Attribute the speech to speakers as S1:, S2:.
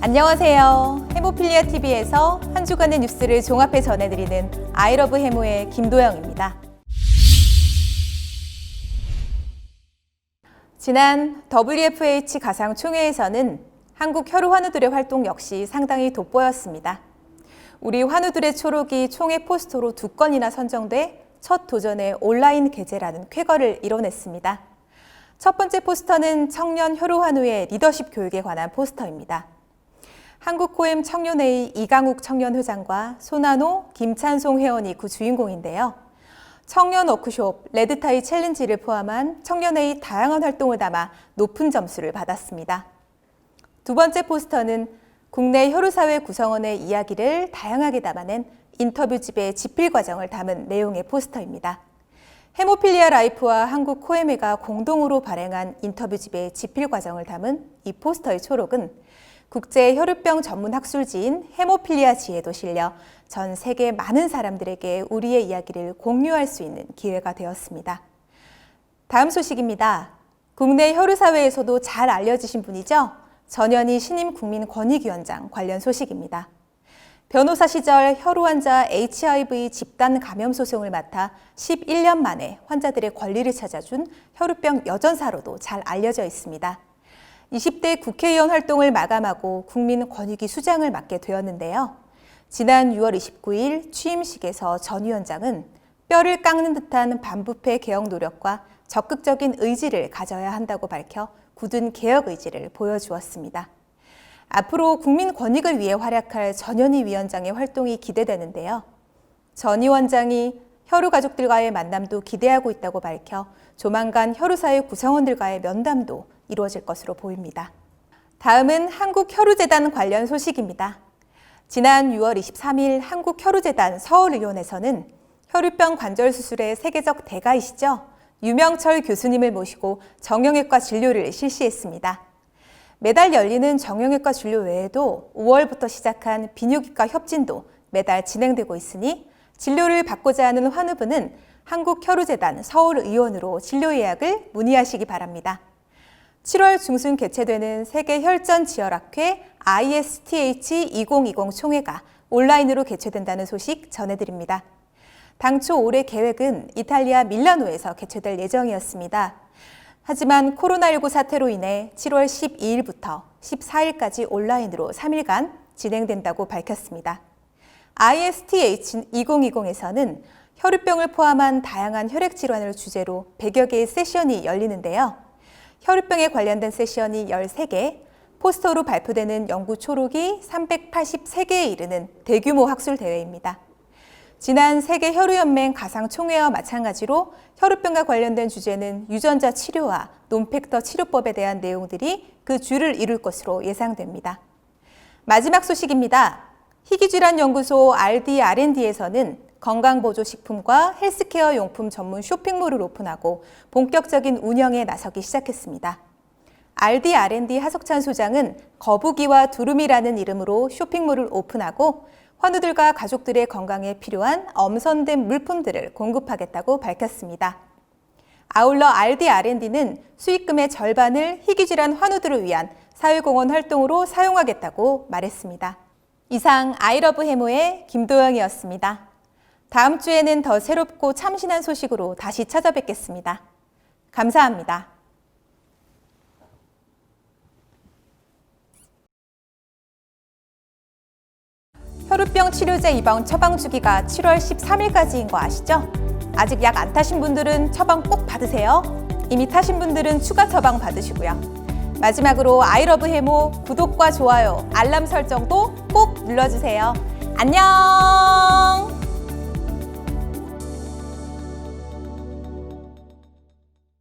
S1: 안녕하세요. 해모필리아 TV에서 한 주간의 뉴스를 종합해 전해드리는 아이러브 해모의 김도영입니다. 지난 WFH 가상 총회에서는 한국 혈우 환우들의 활동 역시 상당히 돋보였습니다. 우리 환우들의 초록이 총회 포스터로 두 건이나 선정돼 첫 도전의 온라인 게재라는 쾌거를 이뤄냈습니다. 첫 번째 포스터는 청년 혈우 환우의 리더십 교육에 관한 포스터입니다. 한국코엠 청년회의 이강욱 청년회장과 손한호, 김찬송 회원이 그 주인공인데요. 청년 워크숍, 레드타이 챌린지를 포함한 청년회의 다양한 활동을 담아 높은 점수를 받았습니다. 두 번째 포스터는 국내 혈우사회 구성원의 이야기를 다양하게 담아낸 인터뷰집의 집필 과정을 담은 내용의 포스터입니다. 헤모필리아 라이프와 한국 코에메가 공동으로 발행한 인터뷰집의 집필 과정을 담은 이 포스터의 초록은 국제 혈우병 전문 학술지인 헤모필리아 지에도 실려 전 세계 많은 사람들에게 우리의 이야기를 공유할 수 있는 기회가 되었습니다. 다음 소식입니다. 국내 혈우 사회에서도 잘 알려지신 분이죠? 전현희 신임 국민권익위원장 관련 소식입니다. 변호사 시절 혈우 환자 HIV 집단 감염 소송을 맡아 11년 만에 환자들의 권리를 찾아준 혈우병 여전사로도 잘 알려져 있습니다. 20대 국회의원 활동을 마감하고 국민 권익위 수장을 맡게 되었는데요. 지난 6월 29일 취임식에서 전 위원장은 뼈를 깎는 듯한 반부패 개혁 노력과 적극적인 의지를 가져야 한다고 밝혀 굳은 개혁 의지를 보여주었습니다. 앞으로 국민 권익을 위해 활약할 전현희 위원장의 활동이 기대되는데요. 전 위원장이 혈우 가족들과의 만남도 기대하고 있다고 밝혀 조만간 혈우사회 구성원들과의 면담도 이루어질 것으로 보입니다. 다음은 한국혈우재단 관련 소식입니다. 지난 6월 23일 한국혈우재단 서울의원에서는 혈우병 관절 수술의 세계적 대가이시죠. 유명철 교수님을 모시고 정형외과 진료를 실시했습니다. 매달 열리는 정형외과 진료 외에도 5월부터 시작한 비뇨기과 협진도 매달 진행되고 있으니 진료를 받고자 하는 환우분은 한국혈우재단 서울의원으로 진료 예약을 문의하시기 바랍니다. 7월 중순 개최되는 세계 혈전 지혈학회 ISTH 2020 총회가 온라인으로 개최된다는 소식 전해드립니다. 당초 올해 계획은 이탈리아 밀라노에서 개최될 예정이었습니다. 하지만 코로나19 사태로 인해 7월 12일부터 14일까지 온라인으로 3일간 진행된다고 밝혔습니다. ISTH 2020에서는 혈우병을 포함한 다양한 혈액 질환을 주제로 100여 개의 세션이 열리는데요. 혈우병에 관련된 세션이 13개, 포스터로 발표되는 연구 초록이 383개에 이르는 대규모 학술 대회입니다. 지난 세계 혈우연맹 가상 총회와 마찬가지로 혈우병과 관련된 주제는 유전자 치료와 논팩터 치료법에 대한 내용들이 그 줄을 이룰 것으로 예상됩니다. 마지막 소식입니다. 희귀질환연구소 RD&D에서는 건강보조식품과 헬스케어 용품 전문 쇼핑몰을 오픈하고 본격적인 운영에 나서기 시작했습니다. RD&D 하석찬 소장은 거북이와 두루미라는 이름으로 쇼핑몰을 오픈하고 환우들과 가족들의 건강에 필요한 엄선된 물품들을 공급하겠다고 밝혔습니다. 아울러 RD&D는 수익금의 절반을 희귀질환 환우들을 위한 사회공헌 활동으로 사용하겠다고 말했습니다. 이상 아이러브 해모의 김도영이었습니다. 다음 주에는 더 새롭고 참신한 소식으로 다시 찾아뵙겠습니다. 감사합니다. 혈우병 치료제 입원 처방 주기가 7월 13일까지인 거 아시죠? 아직 약 안 타신 분들은 처방 꼭 받으세요. 이미 타신 분들은 추가 처방 받으시고요. 마지막으로 아이러브 해모 구독과 좋아요, 알람 설정도 꼭 눌러주세요. 안녕!